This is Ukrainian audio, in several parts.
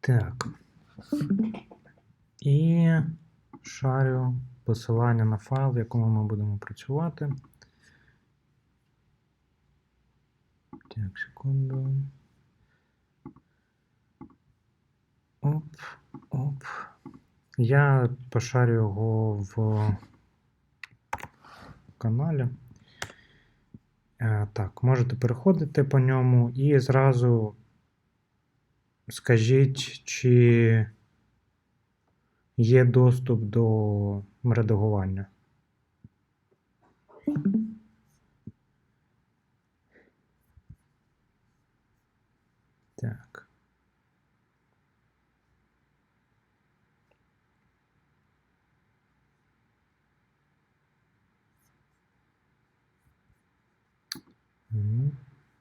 Так. І шарю посилання на файл, в якому ми будемо працювати. Так, секунду. Оп, оп. Я пошарю його в каналі. Е, Так, можете переходити по ньому і зразу скажіть, чи є доступ до редагування. Так.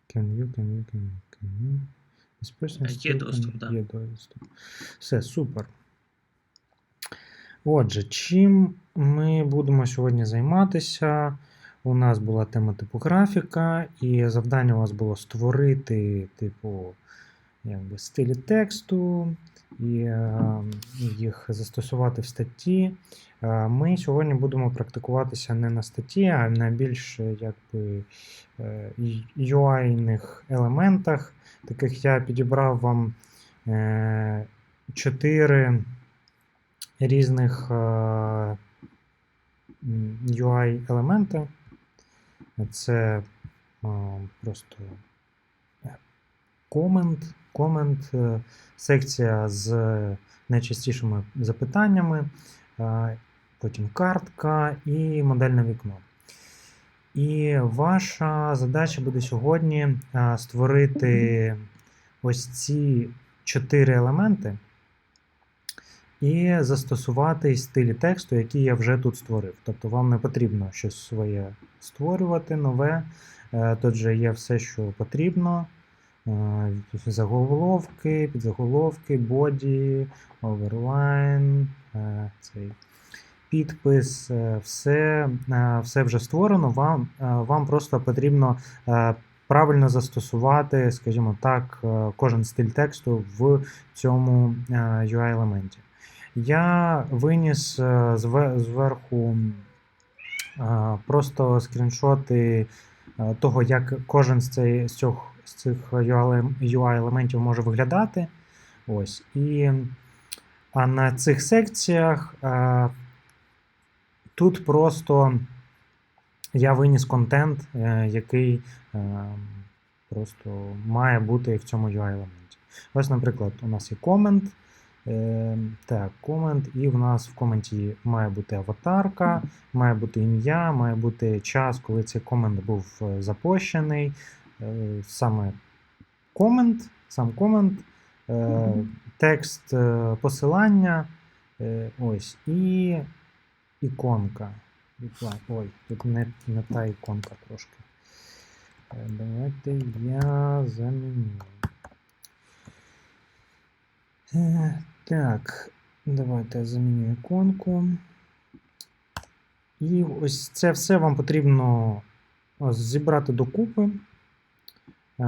Can you, can you, can you, can you. Є доступ, так. Є доступ. Все, супер. Отже, чим ми будемо сьогодні займатися? У нас була тема типографіка, і завдання у вас було створити, типу, якби, стилі тексту і е, їх застосувати в статті. Е, Ми сьогодні будемо практикуватися не на статті, а на більш е, якби, е, UI-них елементах. Таких я підібрав вам е, чотири різних е, UI-елементи. Це е, просто е, комент, комент, е, секція з найчастішими запитаннями, е, потім картка і модельне вікно. І ваша задача буде сьогодні е, створити ось ці чотири елементи і застосувати стилі тексту, які я вже тут створив. Тобто вам не потрібно щось своє створювати, нове. Тут же є все, що потрібно. Заголовки, підзаголовки, боді, оверлайн, цей підпис, е, все, е, все вже створено. Вам, е, вам просто потрібно правильно застосувати, скажімо так, кожен стиль тексту в цьому UI-елементі. Я виніс зверху просто скріншоти того, як кожен з, цих, з цих UI-елементів може виглядати. Ось. І, а на цих секціях е, тут просто я виніс контент, е, який е, просто має бути в цьому UI-елементі. Ось, наприклад, у нас є комент. Е, Так, комент, і в нас в коменті має бути аватарка, має бути ім'я, має бути час, коли цей комент був е, запущений. Е, Саме комент, сам комент, е, текст посилання. Ось, і іконка. Ой, тут не, не та іконка трошки. Давайте я заміню. Так, давайте я заміню іконку. І ось це все вам потрібно зібрати докупи, е,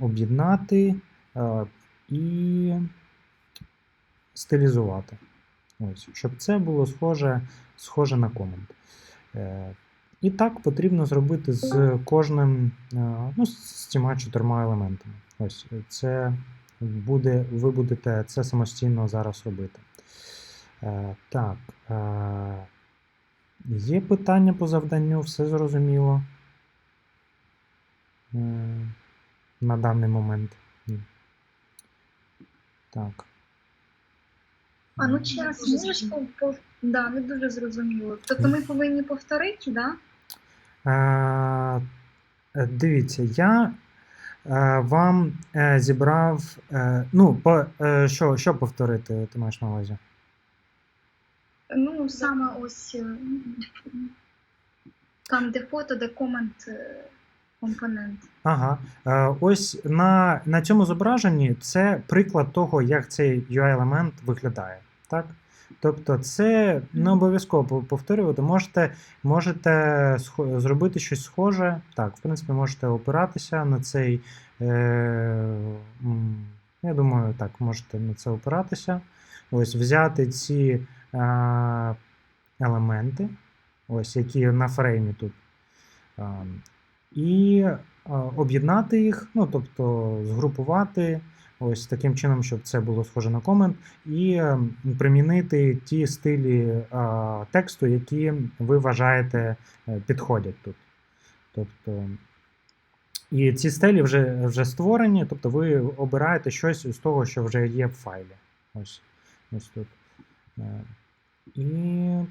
об'єднати е, і стилізувати. Ось, щоб це було схоже, схоже на комент. Е, І так потрібно зробити з кожним, ну, з цими чотирма елементами. Ось це буде, ви будете це самостійно зараз робити. Е, Так. е, Є питання по завданню, все зрозуміло. Е, На даний момент. Ні. Так. А ну час можеш пов... Да, не дуже зрозуміло. Тобто ми повинні повторити, да? Е, е, Дивіться, я вам е, зібрав. е, Ну, по, е, що, що повторити, ти маєш на увазі? Ну, саме ось е, там, де фото, де комент е, компонент. Ага. Е, Ось на, на цьому зображенні це приклад того, як цей UI-елемент виглядає. Так? Тобто, це не обов'язково повторювати. Можете, можете зробити щось схоже. Так, в принципі, можете опиратися на цей. Е, Я думаю, так, можете на це опиратися. Ось взяти ці е, елементи, ось які на фреймі тут, е, і об'єднати їх, ну, тобто згрупувати ось таким чином, щоб це було схоже на комент, і е, примінити ті стилі е, тексту, які ви вважаєте е, підходять тут. Тобто, і ці стилі вже, вже створені, тобто ви обираєте щось з того, що вже є в файлі. Ось, ось тут. Е, І.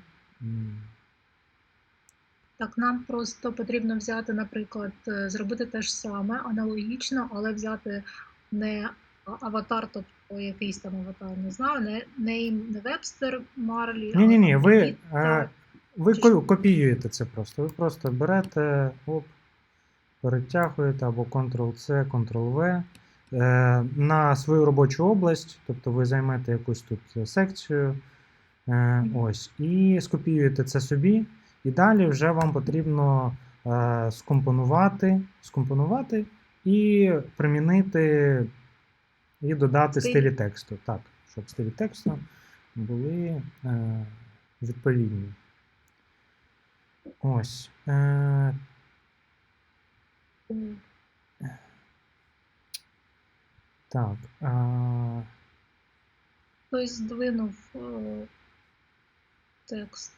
Так, нам просто потрібно взяти, наприклад, е, зробити те ж саме, аналогічно, але взяти не а- аватар, тобто якийсь там аватар, не знаю, не, не, не Вебстер Марлі. Ні, ні, ні, ви, е, ви ко- копіюєте це просто. Ви просто берете, оп, перетягуєте або Ctrl-C, Ctrl-V е, на свою робочу область, тобто ви займете якусь тут секцію. Е, ось, і скопіюєте це собі, і далі вже вам потрібно е, скомпонувати, скомпонувати і примінити і додати стилі тексту. Так, щоб стилі тексту були е, відповідні. Ось. Е, так. Е, Хтось здвинув е, текст.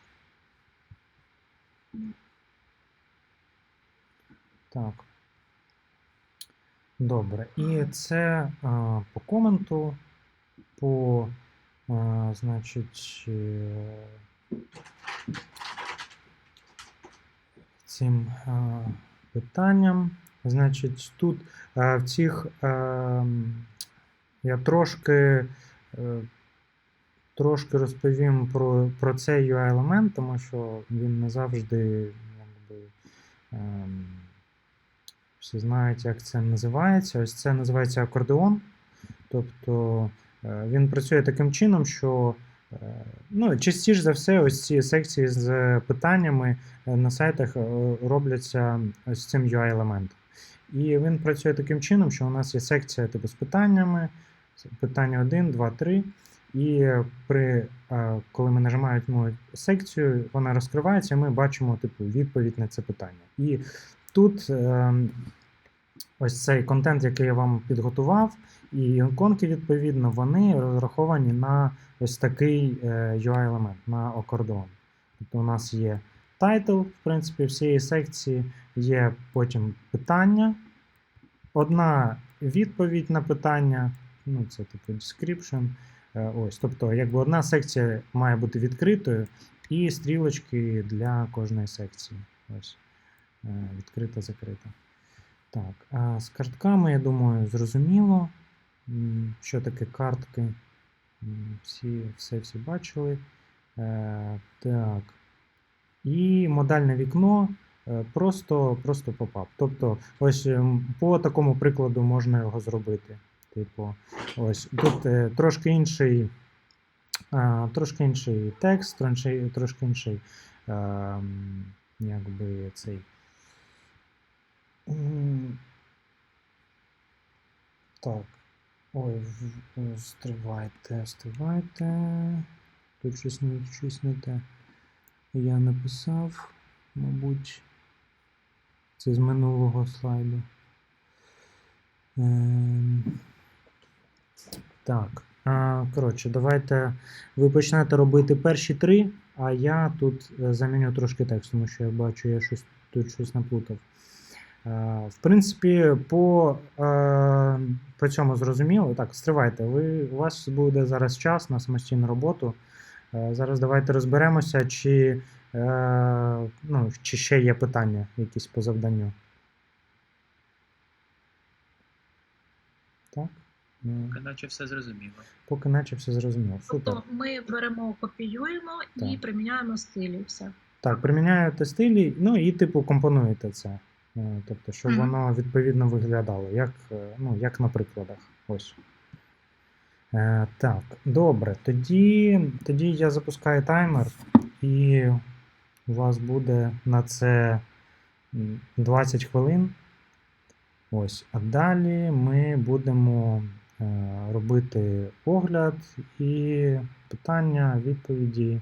Так. Добре. І це е, по коменту, по, е, значить, е, цим е, питанням. Значить, тут е, в цих м, я трошки, е, трошки розповім про, про цей UI-елемент, тому що він не завжди якби, ем, всі знають, як це називається. Ось це називається акордеон. Тобто е, він працює таким чином, що е, ну, частіше за все, ось ці секції з питаннями е, на сайтах робляться ось цим UI-елементом. І він працює таким чином, що у нас є секція типу з питаннями, питання 1, 2, 3. І при, коли ми нажимаємо секцію, вона розкривається, і ми бачимо типу, відповідь на це питання. І тут е, ось цей контент, який я вам підготував, і іконки, відповідно, вони розраховані на ось такий е, UI-елемент, на акордеон. Тобто у нас є тайтл, в принципі, всієї секції, є потім питання, одна відповідь на питання, ну це типу description. Е, Ось, тобто, якби одна секція має бути відкритою, і стрілочки для кожної секції. Ось. Е, Відкрита, закрита. Так, а з картками, я думаю, зрозуміло, що таке картки. Всі, все всі бачили. Е, так. І модальне вікно е, просто, просто попап. Тобто, ось ем, по такому прикладу можна його зробити. Типу, ось тут трошки інший, трошки інший текст, трошки, інший, е, якби цей. Так. Ой, стривайте, стривайте. Тут щось не, щось не те. Я написав, мабуть, це з минулого слайду. Ем, так. А, коротше, давайте ви почнете робити перші три, а я тут е, заміню трошки текст, тому що я бачу, я щось тут щось наплутав. Е, В принципі, по, е, по цьому зрозуміло. Так, стривайте. Ви, у вас буде зараз час на самостійну роботу. Е, Зараз давайте розберемося, чи, ну, чи ще є питання якісь по завданню. Так? Поки наче все зрозуміло. Поки наче все зрозуміло. Супер. Тобто ми беремо, копіюємо і Так. приміняємо стилі. Все. Так, приміняєте стилі, ну і типу компонуєте це. Е, Тобто, щоб Мгм. воно відповідно виглядало, як, е, ну, як на прикладах. Ось. Е, так, добре. Тоді, тоді я запускаю таймер, і у вас буде на це 20 хвилин. Ось. А далі ми будемо е, робити огляд і питання, відповіді,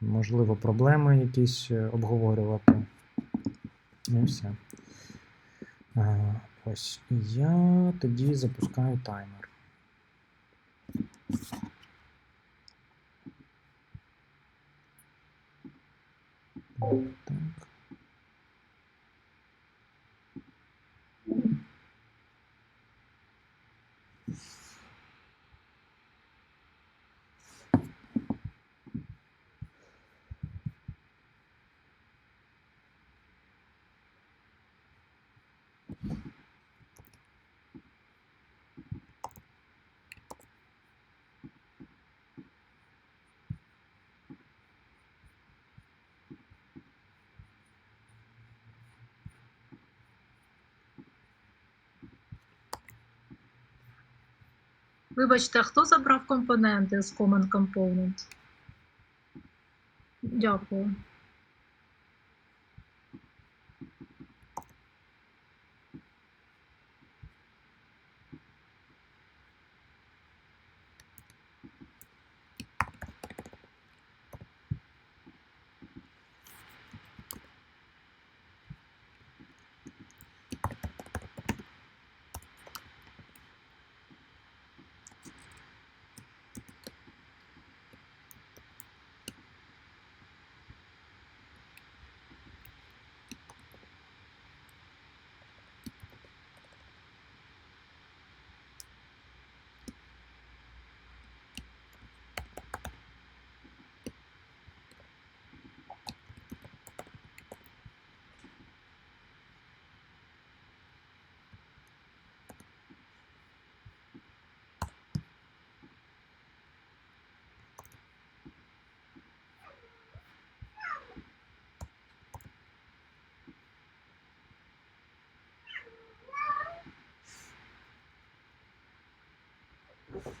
можливо, проблеми якісь обговорювати. І все. Е, Ось я тоді запускаю таймер. Так. Вибачте, а хто забрав компоненти з Common Component? Дякую. Oof.